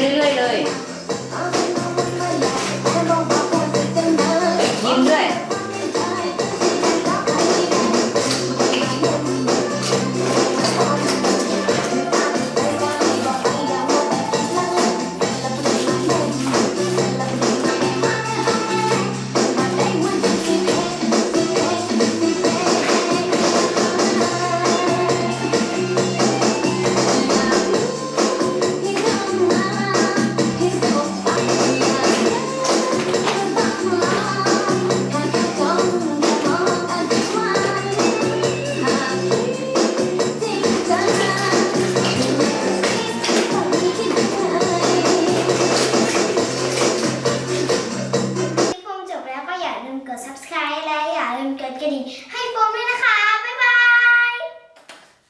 เรื่อยๆเลย Hi, Paul.